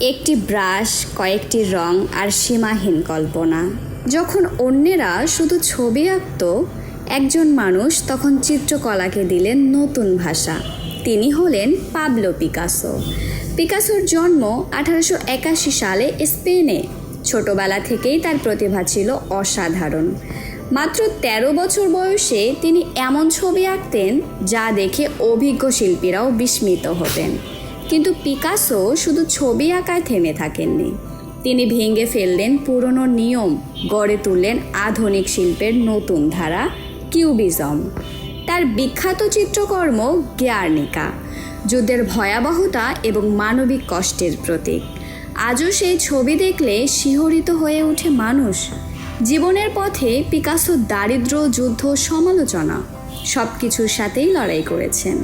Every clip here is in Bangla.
একটি ব্রাশ, কয়েকটি রং আর সীমাহীন কল্পনা। যখন অন্যেরা শুধু ছবি আঁকত, একজন মানুষ তখন চিত্রকলাকে দিলেন নতুন ভাষা। তিনি হলেন পাবলো পিকাসো। পিকাসোর জন্ম আঠারোশো একাশি সালে স্পেনে। ছোটবেলা থেকেই তার প্রতিভা ছিল অসাধারণ। মাত্র ১৩ বছর বয়সে তিনি এমন ছবি আঁকতেন যা দেখে অভিজ্ঞ শিল্পীরাও বিস্মিত হতেন। কিন্তু পিকাসো শুধু ছবি আঁকায় থেমে থাকেননি। তিনি ভেঙে ফেললেন পুরনো নিয়ম, গড়ে তুললেন আধুনিক শিল্পের নতুন ধারা, কিউবিজম। তার বিখ্যাত চিত্রকর্ম গিয়ার্নিকা, যুদ্ধের ভয়াবহতা এবং মানবিক কষ্টের প্রতীক। আজও সেই ছবি দেখলে শিহরিত হয়ে ওঠে মানুষ। জীবনের পথে পিকাসো দারিদ্র যুদ্ধ, সমালোচনা সব কিছুর সাথেই লড়াই করেছেন।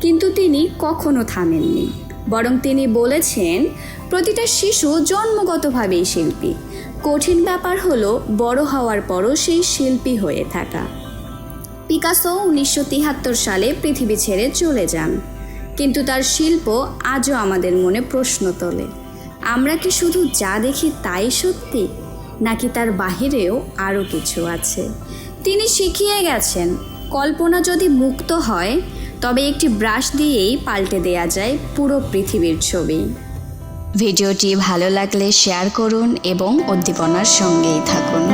কিন্তু তিনি কখনো থামেননি। বরং তিনি বলেছেন, প্রতিটা শিশু জন্মগতভাবেই শিল্পী। কঠিন ব্যাপার হলো বড় হওয়ার পরও সেই শিল্পী হয়ে থাকা। পিকাসো উনিশশো তিয়াত্তর সালে পৃথিবী ছেড়ে চলে যান। কিন্তু তার শিল্প আজও আমাদের মনে প্রশ্ন তোলে। আমরা কি শুধু যা দেখি তাই সত্যি, নাকি তার বাহিরেও আরও কিছু আছে? তিনি শিখিয়ে গেছেন, কল্পনা যদি মুক্ত হয় তবে একটি ব্রাশ দিয়েই পাল্টে দেয়া যায় পুরো পৃথিবীর ছবি। ভিডিওটি ভালো লাগলে শেয়ার করুন এবং উদ্দীপনার সঙ্গেই থাকুন।